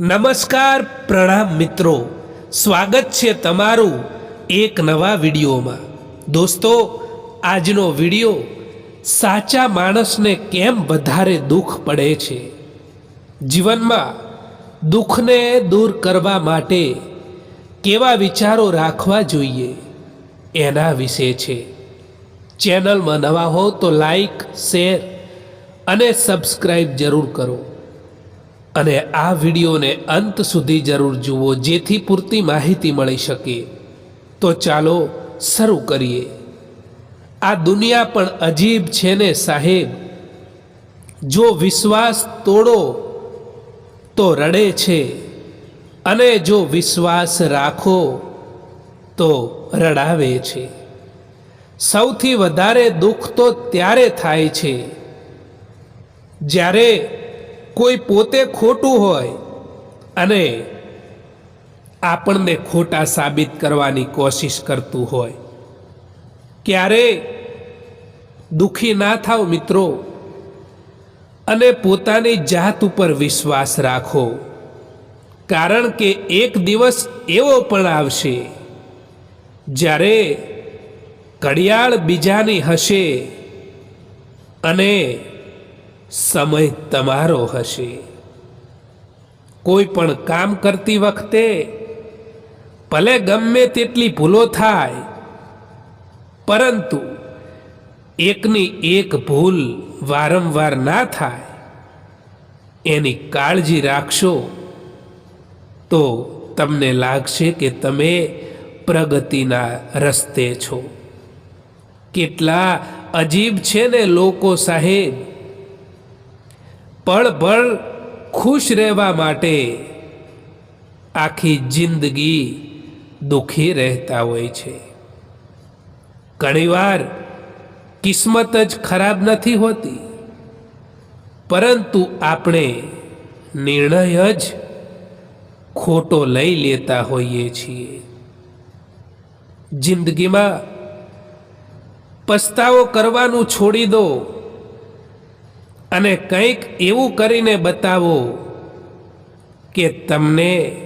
નમસ્કાર પ્રણામ મિત્રો. સ્વાગત છે તમારું એક નવા વિડીયોમાં. દોસ્તો, આજનો વીડિયો સાચા માણસને કેમ વધારે દુઃખ પડે છે? જીવનમાં દુઃખને દૂર કરવા માટે કેવા વિચારો રાખવા જોઈએ એના વિશે છે. ચેનલમાં નવા હો તો લાઈક, શેર અને સબસ્ક્રાઈબ જરૂર કરો. અને આ વિડીયોને અંત સુધી જરૂર જુઓ, જેથી પૂરતી માહિતી મળી શકે. તો ચાલો શરૂ કરીએ. આ દુનિયા પણ અજીબ છે ને, સાહેબ? જો વિશ્વાસ તોડો, તો રડે છે. અને જો વિશ્વાસ રાખો, તો રડાવે છે. સૌથી વધારે દુઃખ તો ત્યારે થાય છે, જ્યારે કોઈ પોતે ખોટું હોય અને આપણને ખોટા સાબિત કરવાની કોશિશ કરતું હોય. ક્યારે દુઃખી ના થાવ મિત્રો અને પોતાની જાત ઉપર વિશ્વાસ રાખો. કારણ કે એક દિવસ એવો પણ આવશે જ્યારે ઘડિયાળ બીજાની હશે અને સમય તમારો હશે. કોઈ પણ કામ કરતી વખતે, ભલે ગમે તેટલી ભૂલો થાય, પરંતુ એકની એક ભૂલ વારંવાર ના થાય, એની કાળજી રાખશો, તો તમને લાગશે કે તમે પ્રગતિના રસ્તે છો. કેટલા અજીબ છે ને લોકો સાહેબ. પળભર ખુશ રહેવા માટે આખી જિંદગી દુઃખી રહેતા હોય છે. ઘણીવાર કિસ્મત જ ખરાબ નથી હોતી, પરંતુ આપણે નિર્ણય જ ખોટો લઈ લેતા હોઈએ છીએ. જિંદગીમાં પસ્તાવો કરવાનું છોડી દો અને કંઈક એવું કરીને બતાવો કે તમને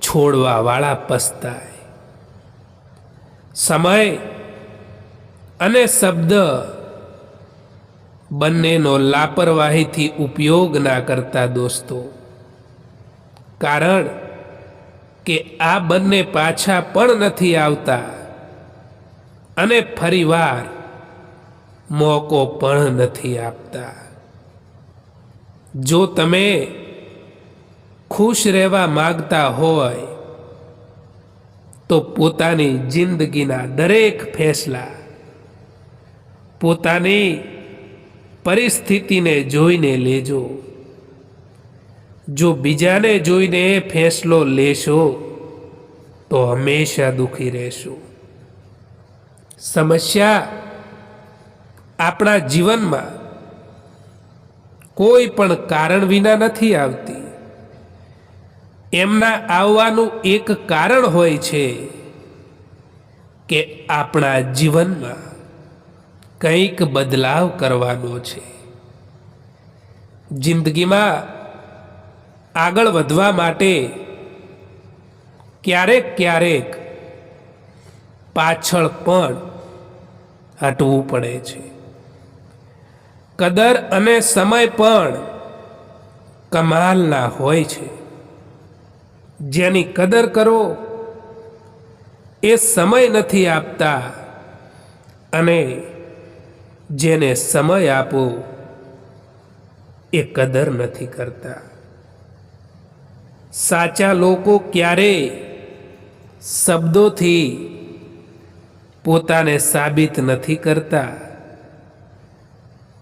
છોડવાવાળા પસ્તાય. સમય અને શબ્દ બંનેનો લાપરવાહીથી ઉપયોગ ના કરતા દોસ્તો. કારણ કે આ બંને પાછા પણ નથી આવતા અને ફરીવાર મોકો પણ નથી આપતા. જો તમે ખુશ રહેવા માગતા હોય તો પોતાની જિંદગીના દરેક ફેસલા પોતાની પરિસ્થિતિને જોઈને લેજો. જો બીજાને જોઈને ફેસલો લેશો તો હંમેશા દુઃખી રહેશો. સમસ્યા આપણા જીવનમાં કોઈ પણ કારણ વિના નથી આવતી. એમના આવવાનું એક કારણ હોય છે કે આપણા જીવનમાં કંઈક બદલાવ કરવાનો છે. જિંદગીમાં આગળ વધવા માટે ક્યારેક ક્યારેક પાછળ પણ હટવું પડે છે. કદર અને સમય પણ કમાલના હોય છે. જેની કદર કરો, એ સમય નથી આપતા અને જેને સમય આપો, એ કદર નથી કરતા. સાચા લોકો ક્યારેય શબ્દોથી પોતાને સાબિત નથી કરતા?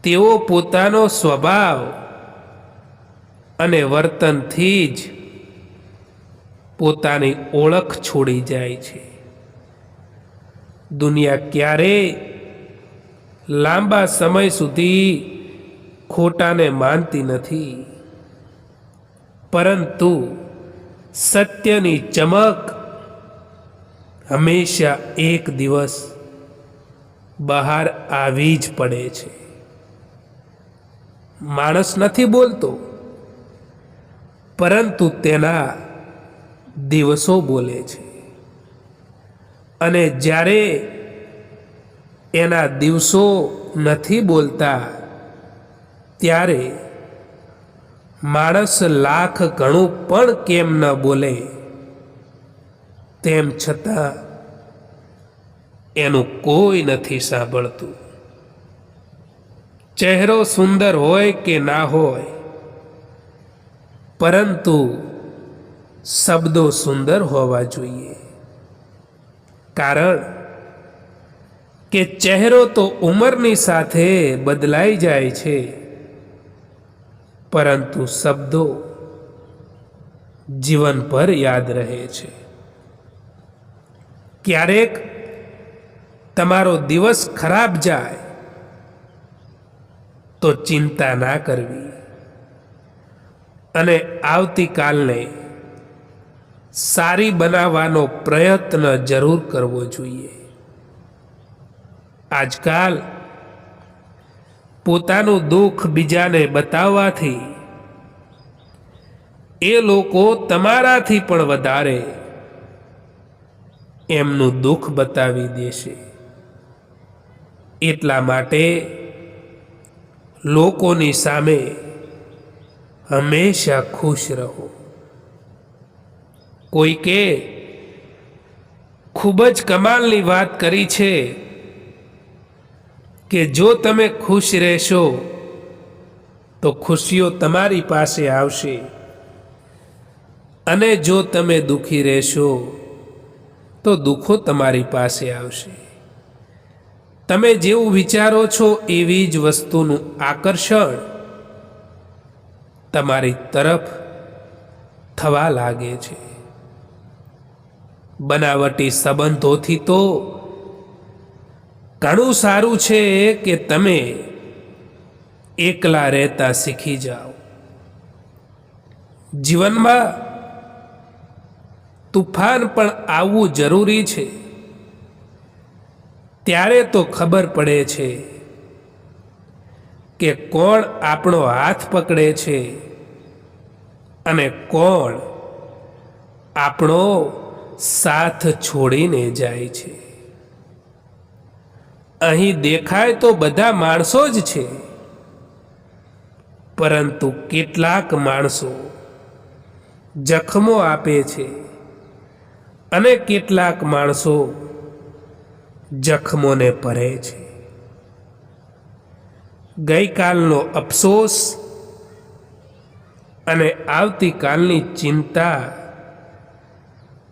તેઓ પોતાનો સ્વભાવ અને વર્તનથી જ પોતાની ઓળખ છોડી જાય છે. દુનિયા ક્યારેય લાંબા સમય સુધી ખોટાને માનતી નથી. પરંતુ સત્યની ચમક હંમેશા એક દિવસ બહાર આવી જ પડે છે. માણસ નથી બોલતો, પરંતુ તેના દિવસો બોલે છે. અને જ્યારે એના દિવસો નથી બોલતા, ત્યારે માણસ લાખ ઘણું પણ કેમ ન બોલે, તેમ છતાં એનું કોઈ નથી સાંભળતું. ચહેરો સુંદર હોય કે ના હોય, પરંતુ શબ્દો સુંદર હોવા જોઈએ. કારણ કે ચહેરો તો ઉંમરની સાથે બદલાઈ જાય છે, પરંતુ શબ્દો જીવનભર યાદ રહે છે. ક્યારેક તમારો દિવસ ખરાબ જાય તો ચિંતા ના કરવી. અને આવતીકાલને સારી બનાવવાનો પ્રયત્ન જરૂર કરવો જોઈએ. આજકાલ પોતાનું દુઃખ બીજાને બતાવવાથી એ લોકો તમારાથી પણ વધારે એમનું દુઃખ બતાવી દેશે. એટલા માટે લોકોની સામે હંમેશા ખુશ રહો. કોઈકે ખૂબ જ કમાલની વાત કરી છે કે જો તમે ખુશ રહેશો, તો ખુશીઓ તમારી પાસે આવશે. અને જો તમે દુઃખી રહેશો, તો દુઃખો તમારી પાસે આવશે. તમે જેવું વિચારો છો એવી જ વસ્તુનું આકર્ષણ તમારી તરફ થવા લાગે છે. બનાવટી સંબંધોથી તો ઘણું સારું છે કે તમે એકલા રહેતા શીખી જાઓ. જીવનમાં તુફાન પણ આવવું જરૂરી છે. ત્યારે તો ખબર પડે છે કે કોણ આપણો હાથ પકડે છે અને કોણ આપણો સાથ છોડીને જાય છે. અહીં દેખાય તો બધા માણસો જ છે, પરંતુ કેટલાક માણસો જખમો આપે છે અને કેટલાક માણસો જખમોને ભરે છે. ગઈકાલનો અફસોસ અને આવતીકાલની ચિંતા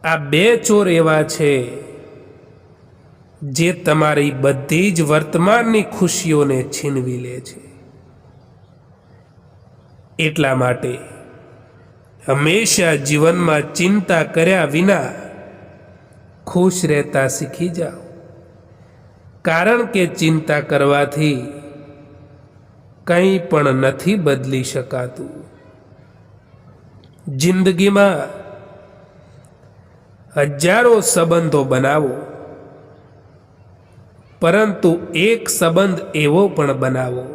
આ બે ચોર એવા છે જે તમારી બધી જ વર્તમાનની ખુશીઓને છીનવી લે છે. એટલા માટે હંમેશા જીવનમાં ચિંતા કર્યા વિના ખુશ રહેતા શીખી જાઓ. કારણ કે ચિંતા કરવાથી કંઈ પણ નથી બદલી શકાતું. જિંદગીમાં હજારો સંબંધો બનાવો, પરંતુ એક સંબંધ એવો પણ બનાવો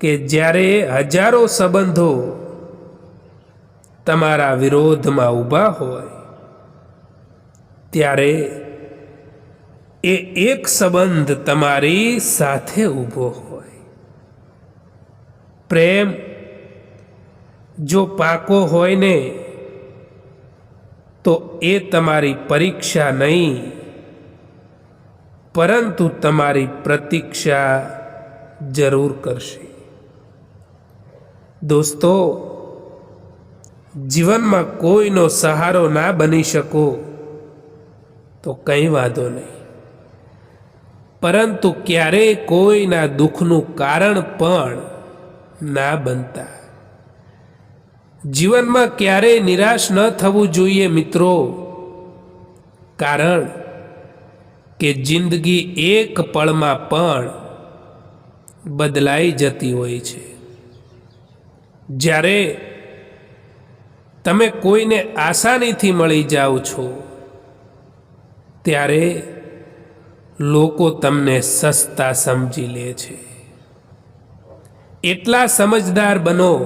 કે જ્યારે હજારો સંબંધો તમારા વિરોધમાં ઊભા હોય, ત્યારે એ એક સંબંધ તમારી સાથે ઊભો હોય. પ્રેમ જો પાકો હોય ને, તો એ તમારી પરીક્ષા નહીં, પરંતુ તમારી પ્રતીક્ષા જરૂર કરશે. દોસ્તો, જીવનમાં કોઈનો સહારો ના બની શકો, તો કંઈ વાંધો નહીં. પરંતુ ક્યારેય કોઈના દુઃખનું કારણ પણ ના બનતા. જીવનમાં ક્યારેય નિરાશ ન થવું જોઈએ મિત્રો. કારણ કે જિંદગી એક પળમાં પણ બદલાઈ જતી હોય છે. જ્યારે તમે કોઈને આસાનીથી મળી જાઓ છો, ત્યારે લોકો તમને સસ્તા સમજી લે છે. એટલા સમજદાર બનો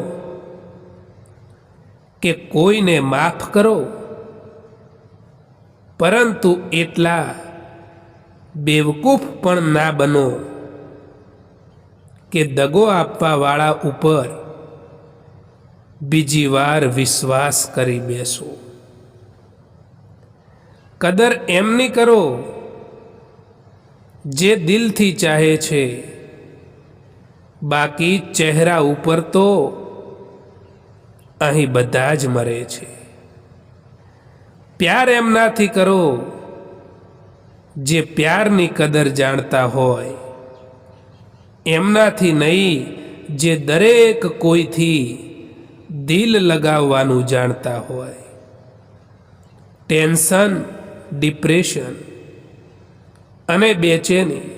કે કોઈને માફ કરો, પરંતુ એટલા બેવકૂફ પણ ના બનો કે દગો આપવાવાળા ઉપર બીજી વાર વિશ્વાસ કરી બેસો. કદર એમની કરો જે દિલથી ચાહે છે. બાકી ચહેરા ઉપર તો અહીં બધા જ મરે છે. પ્યાર એમનાથી કરો જે પ્યારની કદર જાણતા હોય. એમનાથી નહીં જે દરેક કોઈથી દિલ લગાવવાનું જાણતા હોય. ટેન્શન, ડિપ્રેશન અને બેચેની.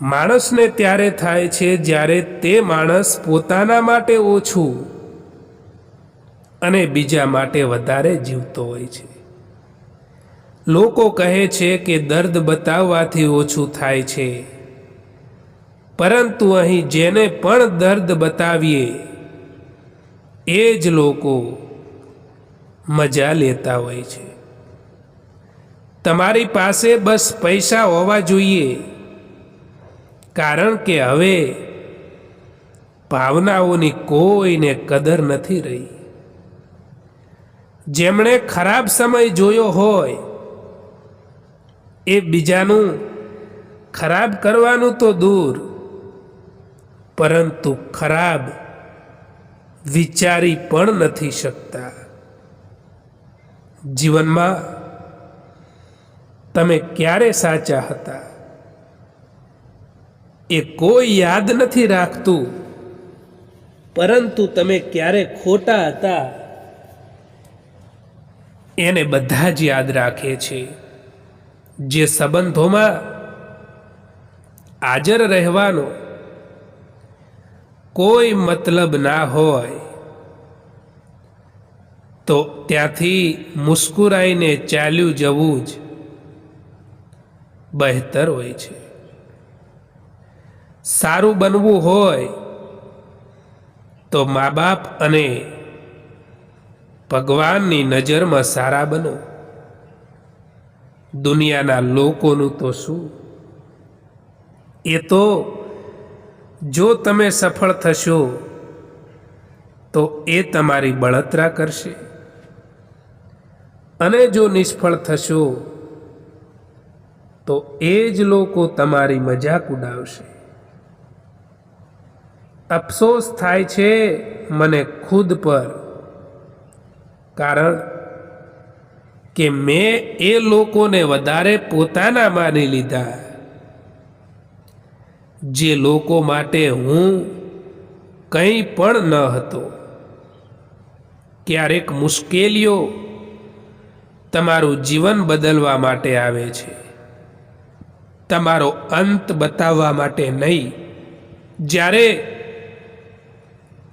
માણસને ત્યારે થાય છે જ્યારે તે માણસ પોતાના માટે ઓછું અને બીજા માટે વધારે જીવતો હોય છે. લોકો કહે છે કે દર્દ બતાવવાથી ઓછું થાય છે. પરંતુ અહીં જેને પણ દર્દ બતાવીએ, એ જ લોકો મજા લેતા હોય છે. તમારી પાસે બસ પૈસા હોવા જોઈએ. કારણ કે હવે ભાવનાઓની કોઈને કદર નથી રહી. જેમણે ખરાબ સમય જોયો હોય, એ બીજાનું ખરાબ કરવાનું તો દૂર, પરંતુ ખરાબ વિચારી પણ નથી શકતા. જીવનમાં તમે ક્યારે સાચા હતા? એ કોઈ યાદ નથી રાખતું. પરંતુ તમે ક્યારે ખોટા હતા? એને બધા જ યાદ રાખે છે. જે સંબંધોમાં હાજર રહેવાનો કોઈ મતલબ ના હોય, તો ત્યાંથી મુસ્કુરાઈને ચાલ્યું જવું જ બહેતર હોય છે. સારું બનવું હોય તો મા બાપ અને ભગવાનની નજરમાં સારા બનો. દુનિયાના લોકોનું તો શું? એ તો જો તમે સફળ થશો, તો એ તમારી બળતરા કરશે. અને જો નિષ્ફળ થશો તો એ જ લોકો તમારી મજાક ઉડાવશે. અફસોસ થાય છે મને ખુદ પર. કારણ કે મેં એ લોકોને વધારે પોતાના માની લીધા. જે લોકો માટે હું કંઈ પણ ન હતો. ક્યારેક મુશ્કેલીઓ તમારું જીવન બદલવા માટે આવે છે. તમારો અંત બતાવવા માટે નહીં. જ્યારે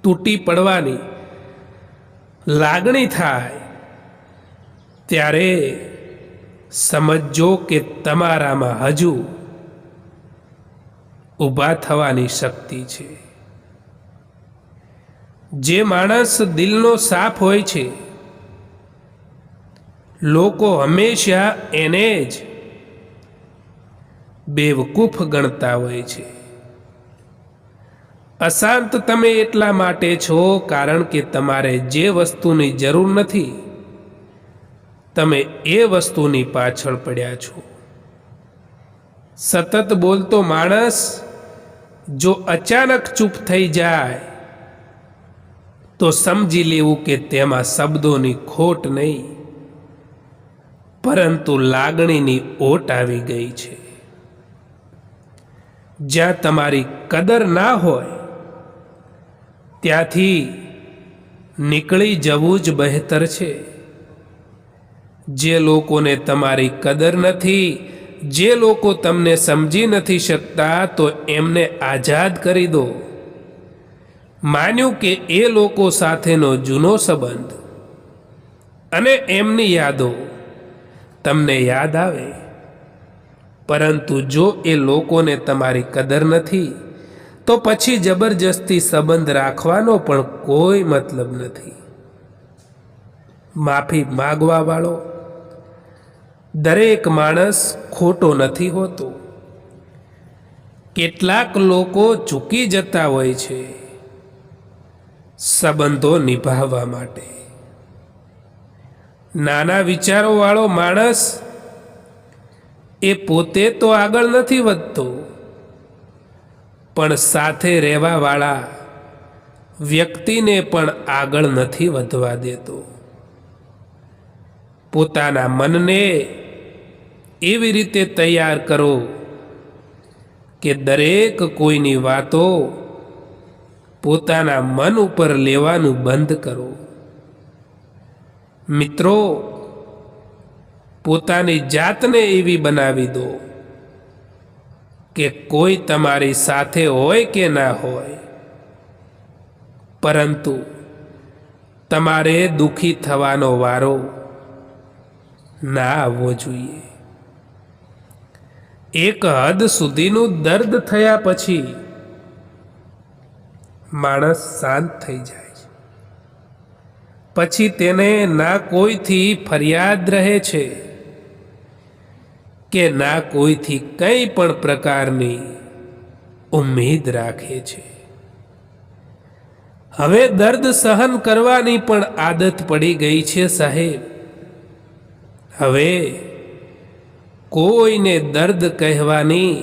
તૂટી પડવાની લાગણી થાય, ત્યારે સમજો કે તમારામાં હજુ ઊભા થવાની શક્તિ છે. જે માણસ દિલનો સાફ હોય છે, લોકો હંમેશા એને જ બેવકૂફ ગણતા હોય છે. અશાંત તમે એટલા માટે છો કારણ કે તમારે જે વસ્તુની જરૂર નથી, તમે એ વસ્તુની પાછળ પડ્યા છો. સતત બોલતો માણસ જો અચાનક ચૂપ થઈ જાય, તો સમજી લેવું કે તેમાં શબ્દોની ખોટ નહીં, પરંતુ લાગણીની ઓટ આવી ગઈ છે. જ્યાં તમારી કદર ના હોય, ત્યાંથી નીકળી જવું જ બહેતર છે. જે લોકોને તમારી કદર નથી, જે લોકો તમને સમજી નથી શકતા, તો એમને આઝાદ કરી દો. માન્યું કે એ લોકો સાથેનો જૂનો સંબંધ અને એમની યાદો તમને યાદ આવે. પરંતુ જો એ લોકોને તમારી કદર નથી, તો પછી જબરજસ્તી સંબંધ રાખવાનો પણ કોઈ મતલબ નથી. માફી માગવાવાળો દરેક માણસ ખોટો નથી હોતો. કેટલાક લોકો ચૂકી જતા હોય છે સંબંધો નિભાવવા માટે. નાના વિચારોવાળો માણસ એ પોતે તો આગળ નથી વધતો. પણ સાથે રહેવાવાળા વ્યક્તિને પણ આગળ નથી વધવા દેતો. પોતાના મનને એવી રીતે તૈયાર કરો કે દરેક કોઈની વાતો પોતાના મન ઉપર લેવાનું બંધ કરો. મિત્રો પોતાની જાતને એવી બનાવી દો કે કોઈ તમારી સાથે હોય કે ના હોય. પરંતુ તમારે દુઃખી થવાનો વારો ના આવવો જોઈએ. એક હદ સુધીનું દર્દ થયા પછી માણસ શાંત થઈ જાય પછી તેને ના કોઈથી ફરિયાદ રહે છે. કે ના કોઈથી કંઈ પણ પ્રકારની ઉમેદ રાખે છે. હવે દર્દ સહન કરવાની પણ આદત પડી ગઈ છે સાહેબ. હવે કોઈને દર્દ કહેવાની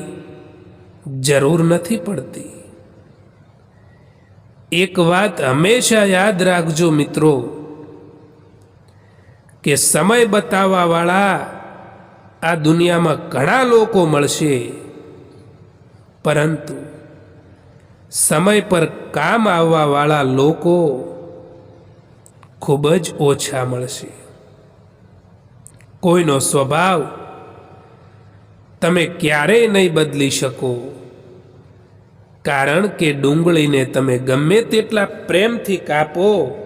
જરૂર નથી પડતી. એક વાત હંમેશા યાદ રાખજો મિત્રો, કે સમય બતાવવાવાળા આ દુનિયામાં ઘણા લોકો મળશે. પરંતુ સમય પર કામ આવવાવાળા લોકો ખૂબ જ ઓછા મળશે. કોઈનો સ્વભાવ તમે ક્યારેય નહીં બદલી શકો. કારણ કે ડુંગળીને તમે ગમે તેટલા પ્રેમથી કાપો,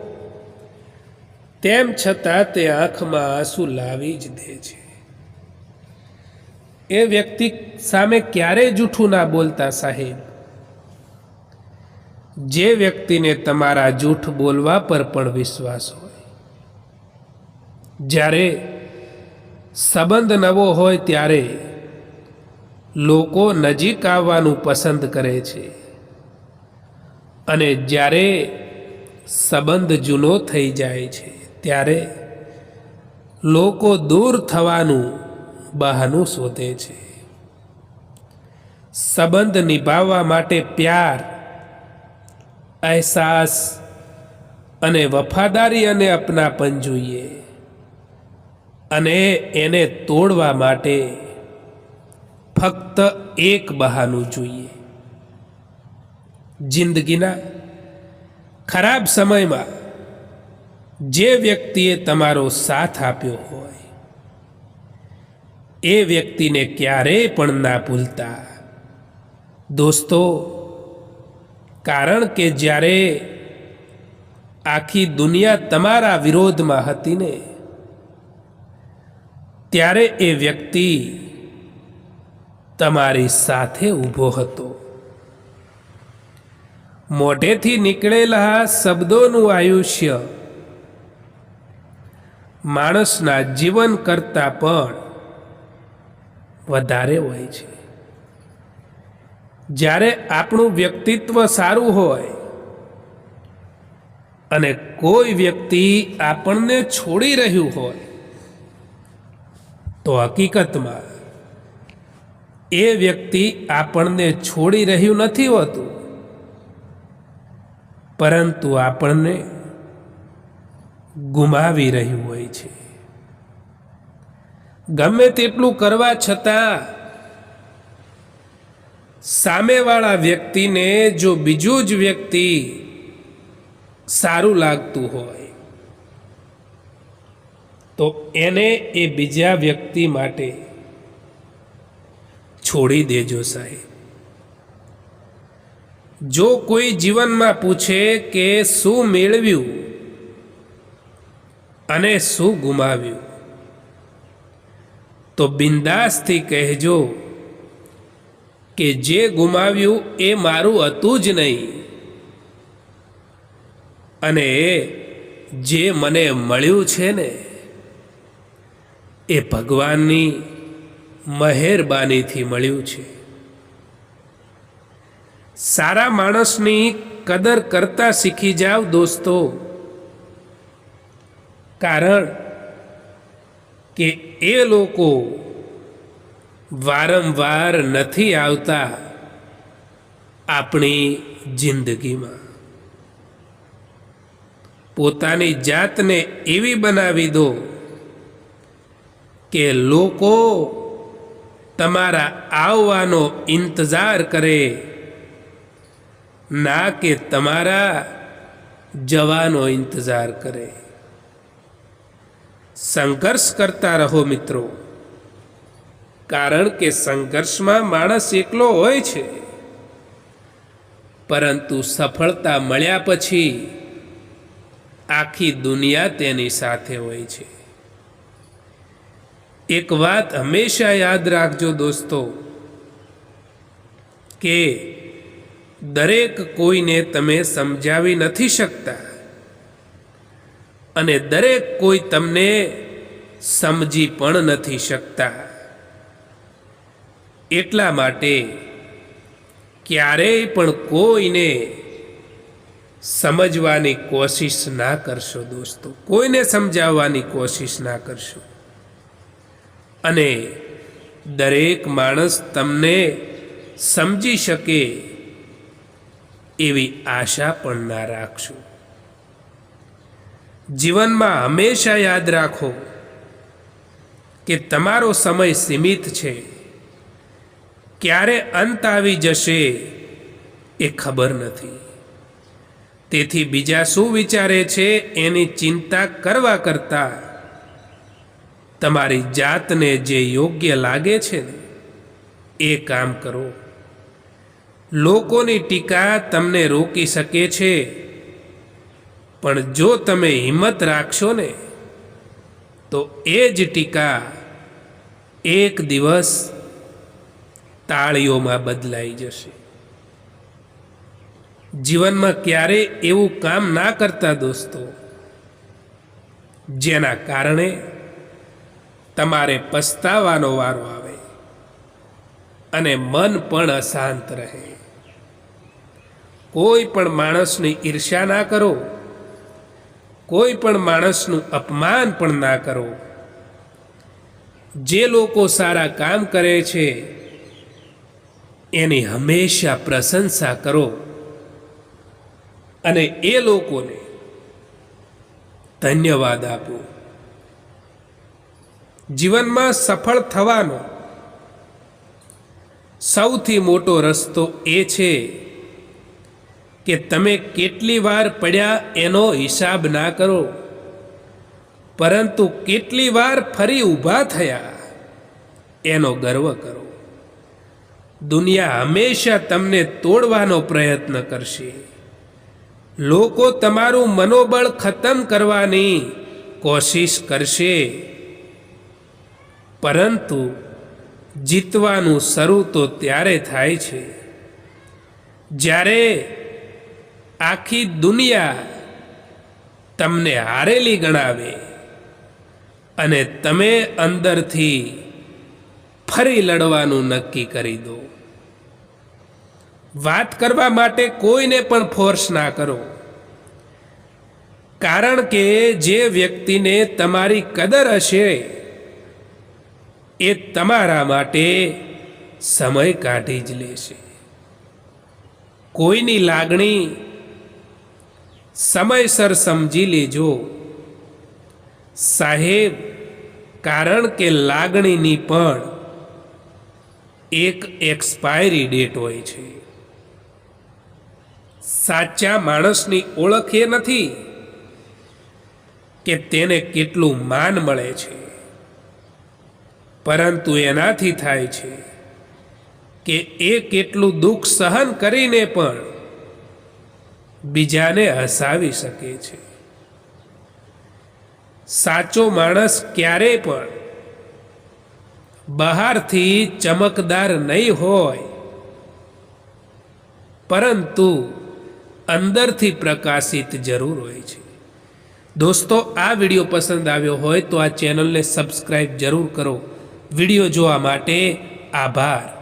તેમ છતાં તે આંખમાં આંસુ લાવી જ દે છે. એ વ્યક્તિ સામે ક્યારેય જૂઠું ના બોલતા સાહેબ. જે વ્યક્તિને તમારા જૂઠ બોલવા પર પણ વિશ્વાસ હોય. જ્યારે સંબંધ નવો હોય ત્યારે લોકો નજીક આવવાનું પસંદ કરે છે. અને જ્યારે સંબંધ જૂનો થઈ જાય છે, ત્યારે લોકો દૂર થવાનું બહાનું શોધે છે. સંબંધ નિભાવવા માટે પ્યાર, અહેસાસ અને વફાદારી અને અપનાપન જોઈએ અને એને તોડવા માટે ફક્ત એક બહાનું જોઈએ. જિંદગીના ખરાબ સમયમાં જે વ્યક્તિએ તમારો સાથ આપ્યો હોય એ વ્યક્તિને ક્યારેય પણ ના ભૂલતા. દોસ્તો, કારણ કે જ્યારે આખી દુનિયા તમારા વિરોધમાં હતી ને, ત્યારે એ વ્યક્તિ તમારી સાથે ઊભો હતો. મોઢેથી નીકળેલા શબ્દોનું આયુષ્ય માણસના જીવન કરતાં પણ વધારે હોય છે. જ્યારે આપણું વ્યક્તિત્વ સારું હોય અને કોઈ વ્યક્તિ આપણને છોડી રહ્યું હોય, તો હકીકતમાં એ વ્યક્તિ આપણને છોડી રહ્યું નથી હોતું, પરંતુ આપણને ગુમાવી રહ્યું હોય છે. ગમે તેટલું કરવા છતાં સામેવાળા વ્યક્તિને જો બીજું જ વ્યક્તિ સારું લાગતું હોય, તો એને એ બીજા વ્યક્તિ માટે છોડી દેજો સાહેબ. જો કોઈ જીવનમાં પૂછે કે શું મેળવ્યું અને શું ગુમાવ્યું તો બિંદાસથી કહેજો કે જે ગુમાવ્યું એ મારું હતું જ નહીં. અને જે મને મળ્યું છે ને, એ ભગવાનની મહેરબાનીથી મળ્યું છે. સારા માણસની કદર કરતા શીખી જાવ દોસ્તો. કારણ કે એ લોકો વારંવાર નથી આવતા આપણી જિંદગીમાં. પોતાની જાતને એવી બનાવી દો કે લોકો તમારા આવવાનો ઇંતજાર કરે, ના કે તમારા જવાનો ઇંતજાર કરે. સંઘર્ષ કરતા રહો મિત્રો. કારણ કે સંઘર્ષમાં માણસ એકલો હોય છે. પરંતુ સફળતા મળ્યા પછી આખી દુનિયા તેની સાથે હોય છે. એક વાત હંમેશા યાદ રાખજો દોસ્તો, કે દરેક કોઈને તમે સમજાવી નથી શકતા. અને દરેક કોઈ તમને સમજી પણ નથી શકતા. એટલા માટે ક્યારેય પણ કોઈને સમજવાની કોશિશ ના કરશો દોસ્તો. કોઈને સમજાવવાની કોશિશ ના કરશો. અને દરેક માણસ તમને સમજી શકે એવી આશા પણ ના રાખશો. જીવનમાં હંમેશા યાદ રાખો કે તમારો સમય સીમિત છે. ક્યારે અંત આવી જશે એ ખબર નથી. તેથી બીજા શું વિચારે છે એની ચિંતા કરવા કરતાં તમારી જાતને જે યોગ્ય લાગે છે એ કામ કરો. લોકોની ટીકા તમને રોકી શકે છે. પણ જો તમે હિંમત રાખશો ને તો એ જ ટીકા એક દિવસ તાળીઓમાં બદલાઈ જશે. જીવનમાં ક્યારે એવું કામ ના કરતા દોસ્તો, જેના કારણે તમારે પસ્તાવાનો વારો આવે અને મન પણ અશાંત રહે. કોઈ પણ માણસની ઈર્ષ્યા ના કરો. કોઈ પણ માણસનું અપમાન પણ ના કરો. જે લોકો સારા કામ કરે છે, એની હંમેશા પ્રશંસા કરો. અને એ લોકોને ધન્યવાદ આપો. જીવનમાં સફળ થવાનો સૌથી મોટો રસ્તો એ છે કે તમે કેટલી વાર પડ્યા એનો હિસાબ ના કરો. પરંતુ કેટલી વાર ફરી ઊભા થયા, એનો ગર્વ કરો. દુનિયા હંમેશા તમને તોડવાનો પ્રયત્ન કરશે. લોકો તમારું મનોબળ ખતમ કરવાની કોશિશ કરશે. પરંતુ જીતવાનું શરૂ તો ત્યારે થાય છે. જ્યારે આખી દુનિયા તમને હારેલી ગણાવે અને તમે અંદરથી ફરી લડવાનું નક્કી કરી દો. વાત કરવા માટે કોઈને પણ ફોર્સ ના કરો. કારણ કે જે વ્યક્તિને તમારી કદર હશે એ તમારા માટે સમય કાઢી જ લેશે. કોઈની લાગણી સમયસર સમજી લેજો. સાહેબ, કારણ કે લાગણીની પણ એક એક્સપાયરી ડેટ હોય છે. સાચા માણસની ઓળખ એ નથી કે તેને કેટલું માન મળે છે. પરંતુ એનાથી થાય છે કે એ કેટલું દુઃખ સહન કરીને પણ બીજાને હસાવી શકે છે. સાચો માણસ ક્યારેય પણ બહારથી ચમકદાર નહીં હોય. પરંતુ અંદરથી પ્રકાશિત જરૂર હોય છે. દોસ્તો, આ વીડિયો પસંદ આવ્યો હોય તો આ ચેનલને સબસ્ક્રાઈબ જરૂર કરો. વીડિયો જોવા માટે આભાર.